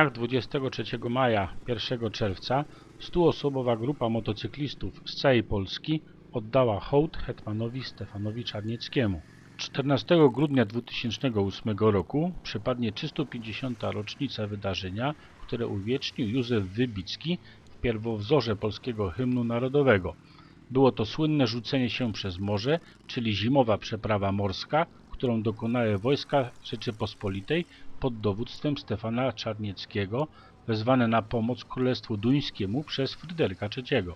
dniach 23 maja 1 czerwca stuosobowa grupa motocyklistów z całej Polski oddała hołd hetmanowi Stefanowi Czarnieckiemu. 14 grudnia 2008 roku przypadnie 350. rocznica wydarzenia, które uwiecznił Józef Wybicki w pierwowzorze polskiego hymnu narodowego. Było to słynne rzucenie się przez morze, czyli zimowa przeprawa morska, którą dokonały wojska Rzeczypospolitej pod dowództwem Stefana Czarnieckiego, wezwane na pomoc Królestwu Duńskiemu przez Fryderyka III.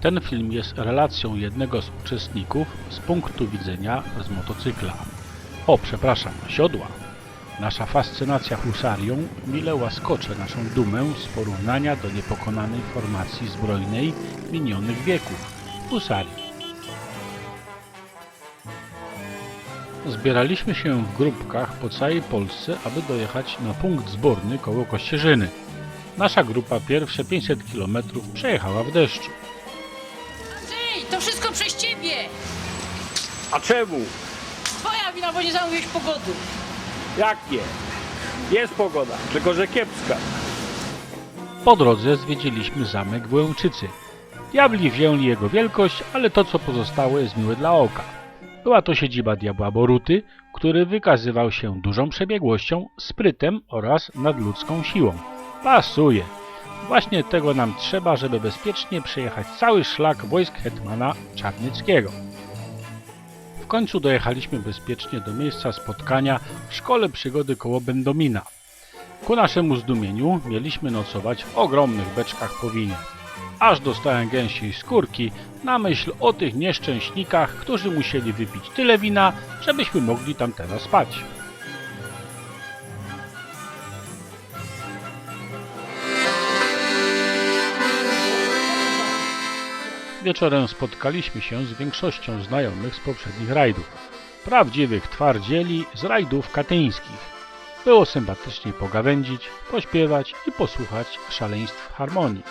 Ten film jest relacją jednego z uczestników z punktu widzenia z motocykla. O, przepraszam, siodła. Nasza fascynacja husarią mile łaskocze naszą dumę z porównania do niepokonanej formacji zbrojnej minionych wieków husarii. Zbieraliśmy się w grupkach po całej Polsce, aby dojechać na punkt zborny koło Kościerzyny. Nasza grupa pierwsze 500 km przejechała w deszczu. Andrzej, to wszystko przez ciebie! A czemu? Twoja wina, bo nie zamówiłeś pogody. Jak nie? Jest pogoda, tylko że kiepska. Po drodze zwiedziliśmy zamek w Łęczycy. Diabli wzięli jego wielkość, ale to co pozostało jest miłe dla oka. Była to siedziba diabła Boruty, który wykazywał się dużą przebiegłością, sprytem oraz nadludzką siłą. Pasuje. Właśnie tego nam trzeba, żeby bezpiecznie przejechać cały szlak wojsk hetmana Czarnieckiego. W końcu dojechaliśmy bezpiecznie do miejsca spotkania w szkole przygody koło Będomina. Ku naszemu zdumieniu mieliśmy nocować w ogromnych beczkach po winie. Aż dostałem gęsiej skórki na myśl o tych nieszczęśnikach, którzy musieli wypić tyle wina, żebyśmy mogli tam teraz spać. Wieczorem spotkaliśmy się z większością znajomych z poprzednich rajdów. Prawdziwych twardzieli z rajdów katyńskich. Było sympatycznie pogawędzić, pośpiewać i posłuchać szaleństw harmonii.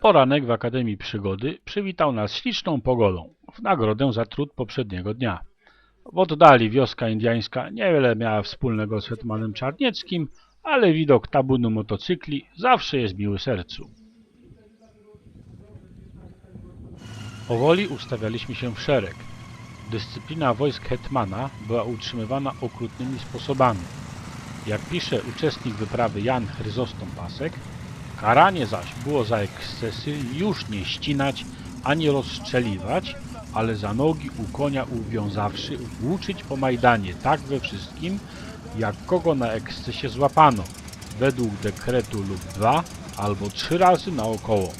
Poranek w Akademii Przygody przywitał nas śliczną pogodą, w nagrodę za trud poprzedniego dnia. W oddali wioska indiańska niewiele miała wspólnego z Hetmanem Czarnieckim, ale widok tabunu motocykli zawsze jest miły sercu. Powoli ustawialiśmy się w szereg. Dyscyplina wojsk Hetmana była utrzymywana okrutnymi sposobami. Jak pisze uczestnik wyprawy Jan Chryzostom Pasek, karanie zaś było za ekscesy już nie ścinać ani rozstrzeliwać, ale za nogi u konia uwiązawszy włóczyć po Majdanie tak we wszystkim, jak kogo na ekscesie złapano, według dekretu lub dwa albo trzy razy naokoło.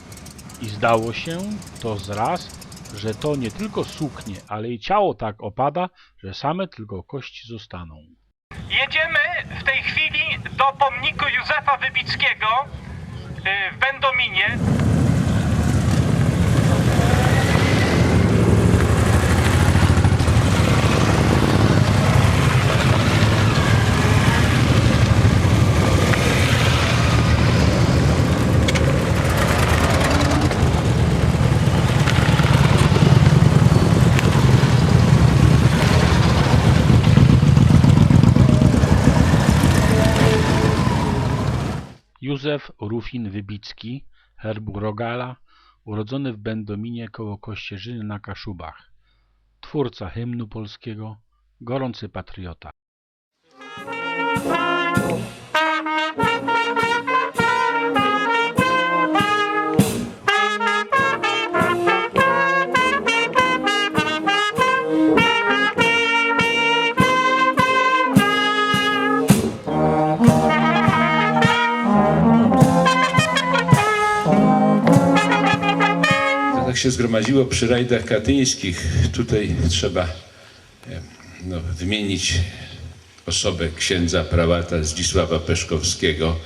I zdało się to zraz, że to nie tylko suknie, ale i ciało tak opada, że same tylko kości zostaną. Jedziemy w tej chwili do pomniku Józefa Wybickiego y, w Będominie. Józef Rufin Wybicki, herbu Rogala, urodzony w Będominie koło Kościerzyny na Kaszubach. Twórca hymnu polskiego, gorący patriota. Się zgromadziło przy rajdach katyńskich. Tutaj trzeba e, no, wymienić osobę księdza prałata Zdzisława Peszkowskiego,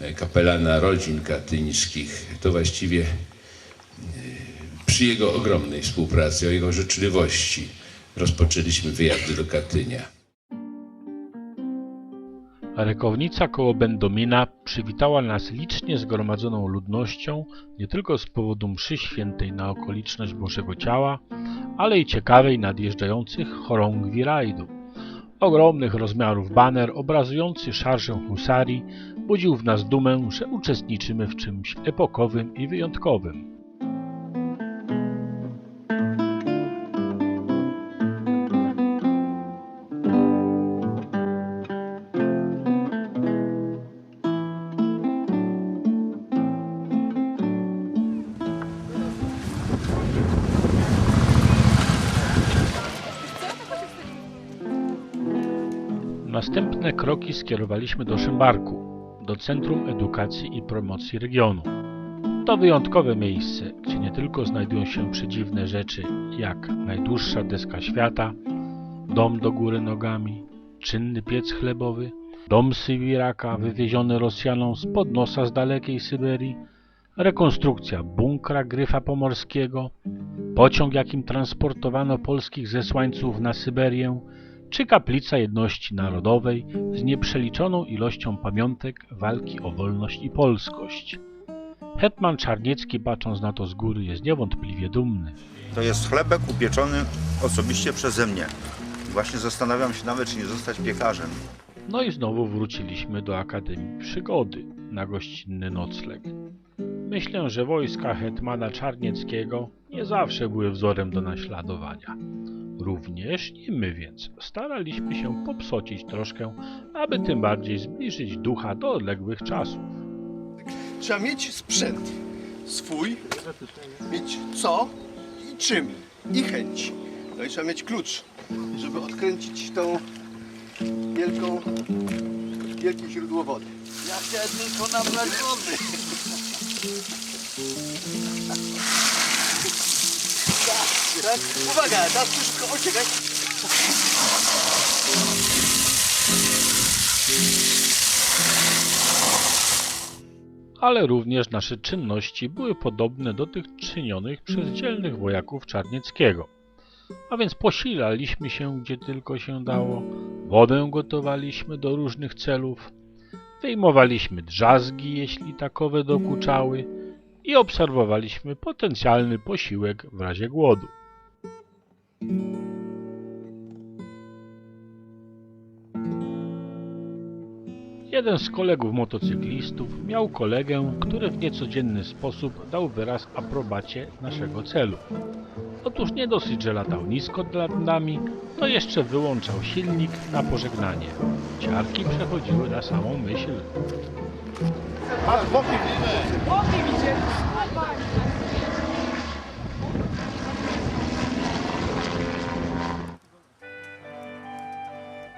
e, kapelana rodzin katyńskich. To właściwie e, przy jego ogromnej współpracy, o jego życzliwości rozpoczęliśmy wyjazdy do Katynia. Rekownica koło Będomina przywitała nas licznie zgromadzoną ludnością nie tylko z powodu mszy świętej na okoliczność Bożego Ciała, ale i ciekawej nadjeżdżających chorągwi rajdu. Ogromnych rozmiarów baner obrazujący szarżę husarii budził w nas dumę, że uczestniczymy w czymś epokowym i wyjątkowym. Następne kroki skierowaliśmy do Szymbarku, do Centrum Edukacji i Promocji Regionu. To wyjątkowe miejsce, gdzie nie tylko znajdują się przedziwne rzeczy, jak najdłuższa deska świata, dom do góry nogami, czynny piec chlebowy, dom Sywiraka wywieziony Rosjanom z podnosa z dalekiej Syberii, rekonstrukcja bunkra Gryfa Pomorskiego, pociąg jakim transportowano polskich zesłańców na Syberię, czy kaplica jedności narodowej z nieprzeliczoną ilością pamiątek walki o wolność i polskość. Hetman Czarniecki, patrząc na to z góry, jest niewątpliwie dumny. To jest chlebek upieczony osobiście przeze mnie. Właśnie zastanawiam się nawet, czy nie zostać piekarzem. No i znowu wróciliśmy do Akademii Przygody na gościnny nocleg. Myślę, że wojska hetmana Czarnieckiego nie zawsze były wzorem do naśladowania. Również i my więc staraliśmy się popsocić troszkę, aby tym bardziej zbliżyć ducha do odległych czasów. Trzeba mieć sprzęt swój, mieć co i czym i chęć. No i trzeba mieć klucz, żeby odkręcić tą wielką, wielkie źródło wody. Ja chciałem tylko nabrać wody. Tak, uwaga, teraz wszystko uciekaj. ale również nasze czynności były podobne do tych czynionych przez dzielnych wojaków Czarnieckiego. A więc posilaliśmy się gdzie tylko się dało, wodę gotowaliśmy do różnych celów, wyjmowaliśmy drzazgi, jeśli takowe dokuczały i obserwowaliśmy potencjalny posiłek w razie głodu. Jeden z kolegów motocyklistów miał kolegę, który w niecodzienny sposób dał wyraz aprobacie naszego celu. Otóż nie dosyć, że latał nisko nad nami, to jeszcze wyłączał silnik na pożegnanie. Ciarki przechodziły na samą myśl.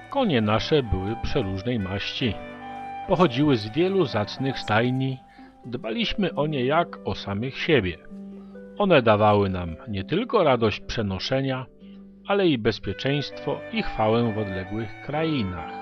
Konie nasze były przeróżnej maści. Pochodziły z wielu zacnych stajni, dbaliśmy o nie jak o samych siebie. One dawały nam nie tylko radość przenoszenia, ale i bezpieczeństwo i chwałę w odległych krainach.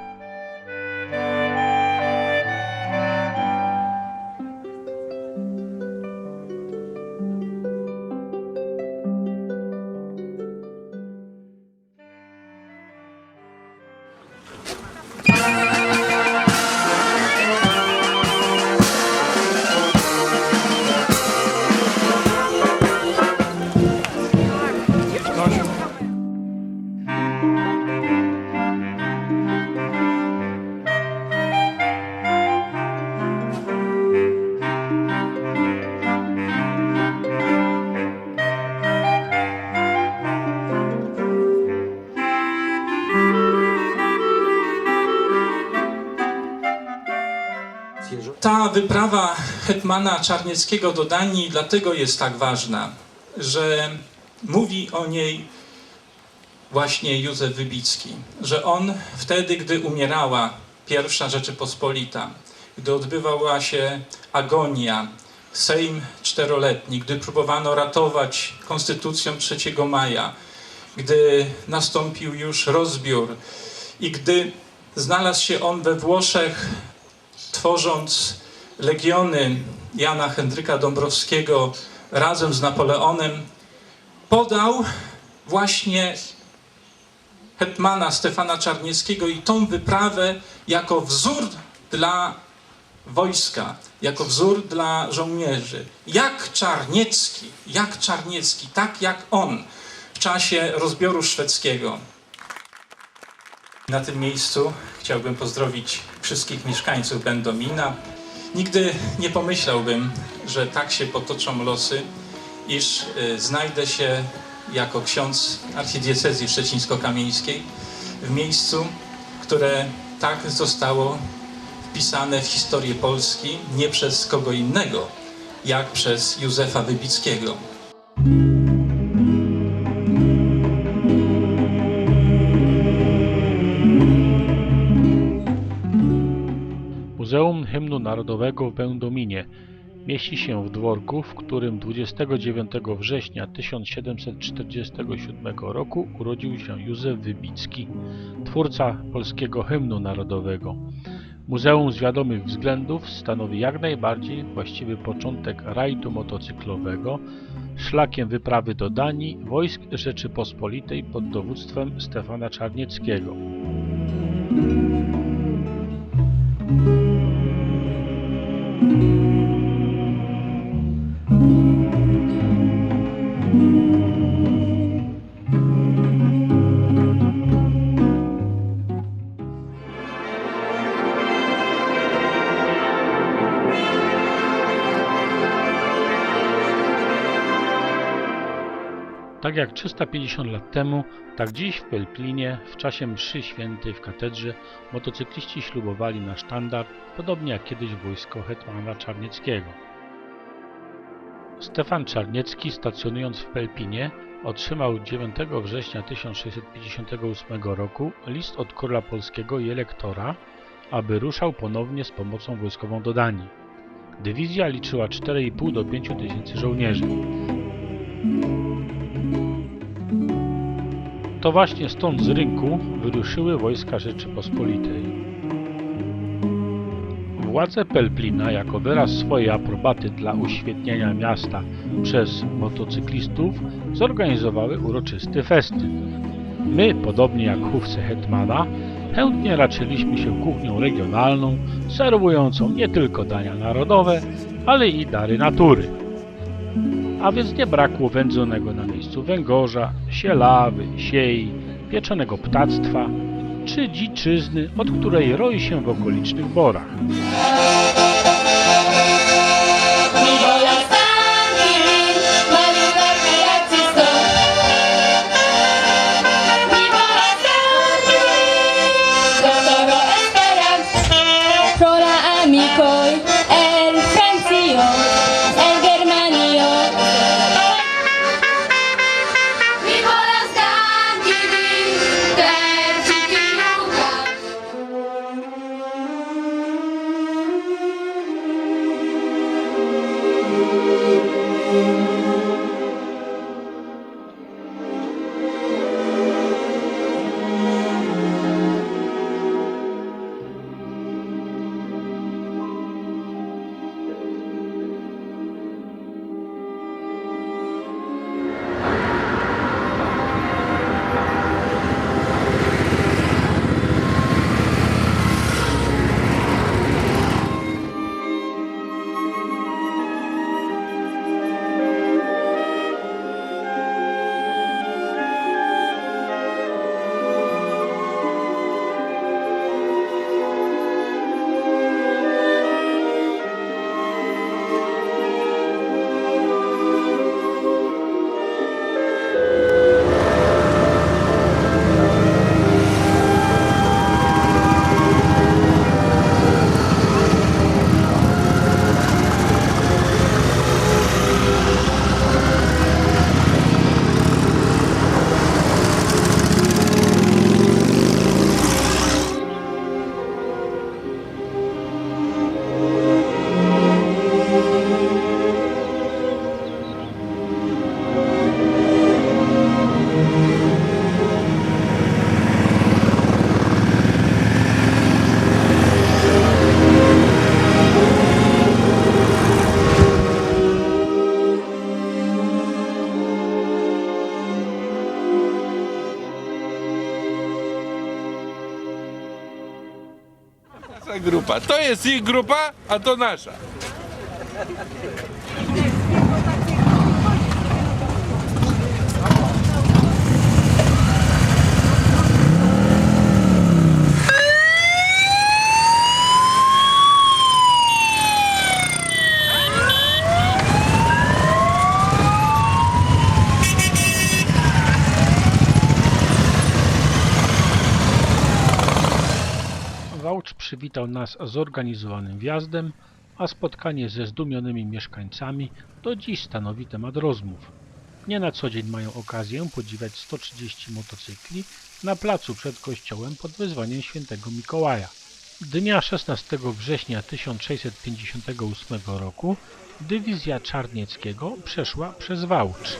Ta wyprawa hetmana Czarnieckiego do Danii dlatego jest tak ważna, że mówi o niej właśnie Józef Wybicki, że on wtedy, gdy umierała pierwsza Rzeczypospolita, gdy odbywała się agonia, Sejm czteroletni, gdy próbowano ratować konstytucją 3 maja, gdy nastąpił już rozbiór i gdy znalazł się on we Włoszech tworząc legiony Jana Henryka Dąbrowskiego razem z Napoleonem, podał właśnie hetmana Stefana Czarnieckiego i tą wyprawę jako wzór dla wojska, jako wzór dla żołnierzy. Jak Czarniecki, jak Czarniecki, tak jak on w czasie rozbioru szwedzkiego. Na tym miejscu chciałbym pozdrowić wszystkich mieszkańców Będomina. Nigdy nie pomyślałbym, że tak się potoczą losy, iż y, znajdę się jako ksiądz archidiecezji szczecińsko-kamieńskiej w miejscu, które tak zostało wpisane w historię Polski nie przez kogo innego, jak przez Józefa Wybickiego. Hymnu Narodowego w Będominie mieści się w dworku, w którym 29 września 1747 roku urodził się Józef Wybicki, twórca polskiego hymnu narodowego. Muzeum z wiadomych względów stanowi jak najbardziej właściwy początek rajdu motocyklowego szlakiem wyprawy do Danii wojsk Rzeczypospolitej pod dowództwem Stefana Czarnieckiego. thank you. Tak jak 350 lat temu, tak dziś w Pelplinie w czasie mszy świętej w katedrze motocykliści ślubowali na sztandar, podobnie jak kiedyś wojsko hetmana Czarnieckiego. Stefan Czarniecki stacjonując w Pelpinie otrzymał 9 września 1658 roku list od króla polskiego i elektora, aby ruszał ponownie z pomocą wojskową do Danii. Dywizja liczyła 4,5 do 5 tysięcy żołnierzy. To właśnie stąd z rynku wyruszyły wojska Rzeczypospolitej. Władze Pelplina, jako wyraz swojej aprobaty dla uświetnienia miasta przez motocyklistów, zorganizowały uroczysty festyn. My, podobnie jak chówce Hetmana, chętnie raczyliśmy się kuchnią regionalną, serwującą nie tylko dania narodowe, ale i dary natury a więc nie brakło wędzonego na miejscu węgorza, sielawy, siei, pieczonego ptactwa czy dziczyzny, od której roi się w okolicznych borach. Grupa. To jest ich grupa, a to nasza. Wałcz przywitał nas zorganizowanym wjazdem, a spotkanie ze zdumionymi mieszkańcami do dziś stanowi temat rozmów. Nie na co dzień mają okazję podziwiać 130 motocykli na placu przed kościołem pod wezwaniem świętego Mikołaja. Dnia 16 września 1658 roku dywizja Czarnieckiego przeszła przez Wałcz.